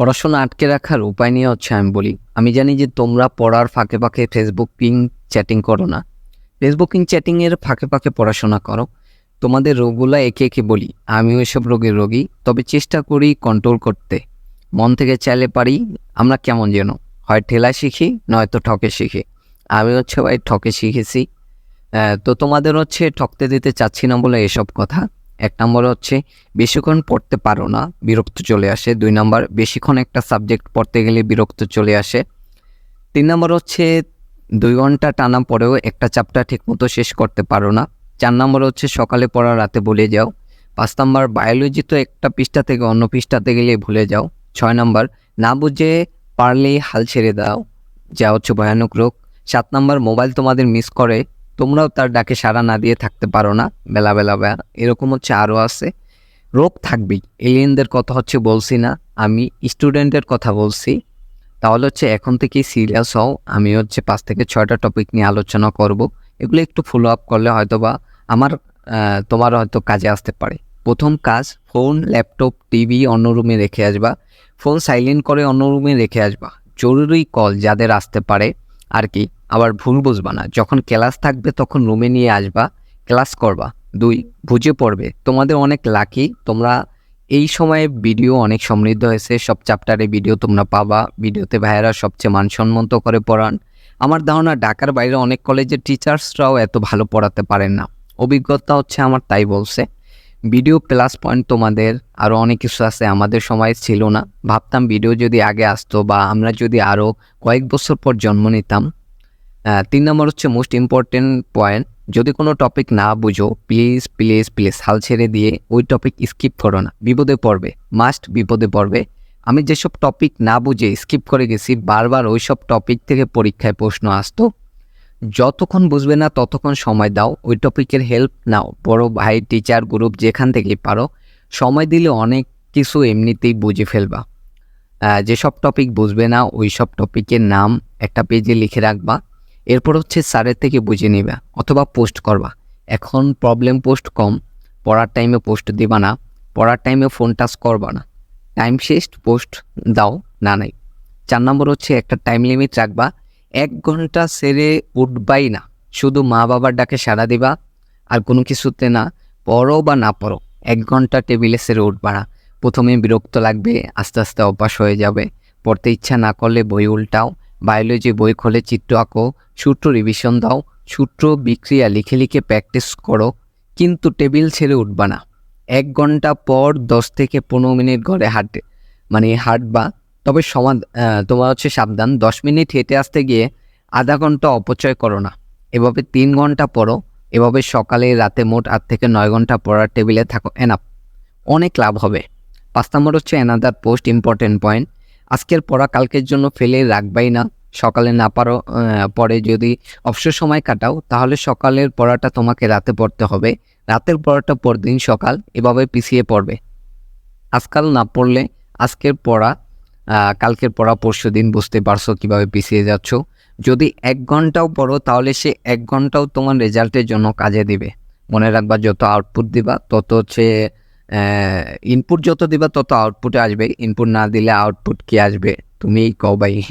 পড়াশোনা আটকে রাখার উপায় নিয়ে হচ্ছে আমি বলি। আমি জানি যে তোমরা পড়ার ফাঁকে ফাঁকে ফেসবুকিং চ্যাটিং করো না। ফেসবুকিং চ্যাটিংয়ের ফাঁকে ফাঁকে পড়াশোনা করো। তোমাদের রোগগুলো একে একে বলি। আমিও এসব রোগের রোগী। তবে চেষ্টা করি কন্ট্রোল করতে। মন থেকে চাইলে পারি, আমরা কেমন যেন। হয় ঠেলা শিখি, নয়তো ঠকে শিখি। আমি হচ্ছে ভাই ঠকে শিখেছি। তো তোমাদের হচ্ছে ঠকতে দিতে চাচ্ছি না বলে এসব কথা। এক নম্বর হচ্ছে, বেশিক্ষণ পড়তে পারো না, বিরক্ত চলে আসে। দুই নম্বর, বেশিক্ষণ একটা সাবজেক্ট পড়তে গেলে বিরক্ত চলে আসে। তিন নম্বর হচ্ছে, দুই ঘণ্টা টানা পরেও একটা চ্যাপ্টার ঠিকমতো শেষ করতে পারো না। চার নম্বর হচ্ছে, সকালে পড়া, রাতে ভুলে যাও। পাঁচ নম্বর বায়োলজি তো একটা পৃষ্ঠা থেকে অন্য পৃষ্ঠাতে গেলে ভুলে যাও। ছয় নম্বর, না বুঝে পারলেই হাল ছেড়ে দাও। যা হচ্ছে ভয়ানক রোগ। সাত নম্বর মোবাইল তোমাদের মিস করে। তোমরাও তার ডাকে সাড়া না দিয়ে থাকতে পারো না। বেলা বেলা বেলা। এরকম হচ্ছে আরও আছে। রোগ থাকবেই। এলিয়েনদের কথা হচ্ছে বলছি না। আমি স্টুডেন্টের কথা বলছি। তাহলে হচ্ছে এখন থেকেই সিরিয়াস হও। আমি হচ্ছে পাঁচ থেকে ছয়টা টপিক নিয়ে আলোচনা করব। এগুলো একটু ফলো আপ করলে হয়তো বা আমার তোমার হয়তো কাজে আসতে পারে। প্রথম কাজ, ফোন, ল্যাপটপ, টিভি অন্য রুমে রেখে আসবা। ফোন সাইলেন্ট করে অন্য রুমে রেখে আসবা। জরুরি কল যাদের আসতে পারে আর কি। আবার ভুল বুঝবা না। যখন ক্লাস থাকবে তখন রুমে নিয়ে আসবা, ক্লাস করবা। দুই, বুঝে পড়বে। তোমাদের অনেক লাকি তোমরা এই সময়ে ভিডিও অনেক সমৃদ্ধ হয়েছে। সব চ্যাপ্টারে ভিডিও তোমরা পাবা। ভিডিওতে ভাইয়েরা সবচেয়ে মানসম্মত করে পড়ান। আমার ধারণা ঢাকার বাইরে অনেক কলেজের টিচার্সরাও এত ভালো পড়াতে পারেন না। অভিজ্ঞতা হচ্ছে আমার তাই বলছে। ভিডিও প্লাস পয়েন্ট তোমাদের আরও অনেক কিছু আছে। আমাদের সময় ছিল না। ভাবতাম ভিডিও যদি আগে আসতো বা আমরা যদি আরও কয়েক বছর পর জন্ম নিতাম তিন নম্বর হচ্ছে মোস্ট ইম্পর্টেন্ট পয়েন্ট যদি কোনো টপিক না বুঝো প্লিজ প্লিজ প্লিজ হাল ছেড়ে দিয়ে ওই টপিক স্কিপ করো না। বিপদে পড়বে মাস্ট বিপদে পড়বে। আমি যেসব টপিক না বুঝে স্কিপ করে গেছি, বারবার ওই সব টপিক থেকে পরীক্ষায় প্রশ্ন আসতো। যতক্ষণ বুঝবে না, ততক্ষণ সময় দাও, ওই টপিকের হেল্প নাও। বড় ভাই টিচার গ্রুপ যেখান থেকেই পারো, সময় দিলে অনেক কিছু এমনিতেই বুঝে ফেলবা। যেসব টপিক বুঝবে না ওই সব টপিকের নাম একটা পেজে লিখে রাখবা। এরপর হচ্ছে স্যারের থেকে বুঝে নিবা অথবা পোস্ট করবা। এখন প্রবলেম পোস্ট কম, পড়ার টাইমে পোস্ট দিবা না, পড়ার টাইমে ফোন টাচ করবা না। টাইম শেষ পোস্ট দাও, না নাই। চার নম্বর হচ্ছে একটা টাইম লিমিট রাখবা, এক ঘণ্টা সেরে উঠবাই না। শুধু মা বাবার ডাকে সাড়া দিবা, আর কোনো কিছুতে না পড়ো বা না পড়ো, এক ঘণ্টা টেবিলে সেরে উঠবা না। প্রথমে বিরক্ত লাগবে, আস্তে আস্তে অভ্যাস হয়ে যাবে, পড়তে ইচ্ছা না করলে বই উল্টাও বায়োলজি বই খোলে চিত্র আঁকো সূত্র রিভিশন দাও সূত্র বিক্রিয়া লিখে লিখে প্র্যাকটিস করো কিন্তু টেবিল ছেড়ে উঠবা না। এক ঘণ্টা পর দশ থেকে পনেরো মিনিট ঘরে হাঁটে মানে হাঁটবা তবে আহ, তোমার হচ্ছে সাবধান দশ মিনিট হেঁটে আসতে গিয়ে আধা ঘণ্টা অপচয় করো না। এভাবে তিন ঘণ্টা পড়ো এভাবে সকালে রাতে মোট আট থেকে নয় ঘণ্টা পড়ার টেবিলে থাকো এনাফ অনেক লাভ হবে। পাঁচ নম্বর হচ্ছে অ্যানাদার পোস্ট ইম্পর্টেন্ট পয়েন্ট আজকের পড়া কালকের জন্য ফেলে রাখবাই না। সকালে না পারো পরে যদি অবসর সময় কাটাও, তাহলে সকালের পড়াটা তোমাকে রাতে পড়তে হবে। রাতের পড়াটা পরদিন সকাল, এভাবে পিছিয়ে পড়বে। আজকাল না পড়লে আজকের পড়া কালকের পড়া পরশু দিন বুঝতে পারছ কীভাবে পিছিয়ে যাচ্ছ। যদি এক ঘন্টাও পড়ো, তাহলে সে এক ঘন্টাও তোমার রেজাল্টের জন্য কাজে দিবে। মনে রাখবা, যত আউটপুট দিবা, তত হচ্ছে ইনপুট যত দিবা তত আউটপুটে আসবে। ইনপুট না দিলে আউটপুট কি আসবে? তুমি কও ভাই।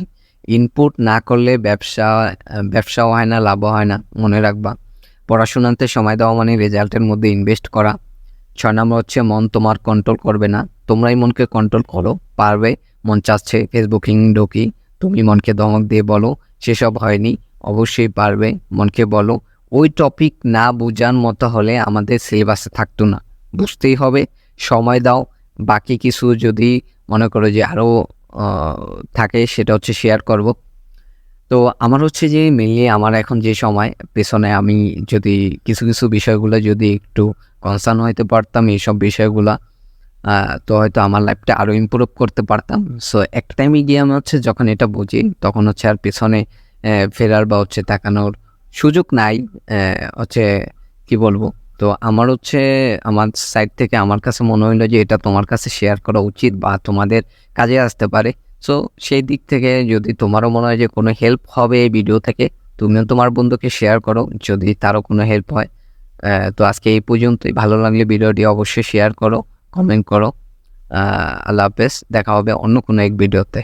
ইনপুট না করলে ব্যবসা ব্যবসাও হয় না, লাভও হয় না, মনে রাখবা। পড়াশোনাতে সময় দেওয়া মানে রেজাল্টের মধ্যে ইনভেস্ট করা। ছয় নম্বর হচ্ছে মন তোমার কন্ট্রোল করবে না। তোমরাই মনকে কন্ট্রোল করো, পারবে, মন চাচ্ছে ফেসবুকিং ঢুকি। তুমি মনকে দমক দিয়ে বলো, সেসব হয়নি, অবশ্যই পারবে, মনকে বলো। ওই টপিক না বোঝার মতো হলে আমাদের সিলেবাসে থাকতো না। বুঝতেই হবে, সময় দাও। বাকি কিছু যদি মনে করো যে আরও থাকে সেটা হচ্ছে শেয়ার করব। তো আমার হচ্ছে যে মেনলি আমার এখন যে সময়, পেছনে আমি যদি কিছু কিছু বিষয়গুলো যদি একটু কনসার্ন হইতে পারতাম এইসব বিষয়গুলো তো হয়তো আমার লাইফটা আরও ইমপ্রুভ করতে পারতাম। সো একটা টাইমে গিয়ে আমি হচ্ছে যখন এটা বুঝি, তখন হচ্ছে আর পেছনে ফেরার বা হচ্ছে তাকানোর সুযোগ নাই হচ্ছে, কি বলব? তো আমার হচ্ছে, আমার সাইড থেকে আমার কাছে মনে হইল যে এটা তোমার কাছে শেয়ার করা উচিত বা তোমাদের কাজে আসতে পারে। সো সেই দিক থেকে যদি তোমারও মনে হয় যে কোনো হেল্প হবে এই ভিডিও থেকে, তুমিও তোমার বন্ধুকে শেয়ার করো, যদি তারও কোনো হেল্প হয়। তো আজকে এই পর্যন্তই। ভালো লাগলে ভিডিওটি অবশ্যই শেয়ার করো কমেন্ট করো। আল্লাহ হাফেজ। দেখা হবে অন্য কোনো এক ভিডিওতে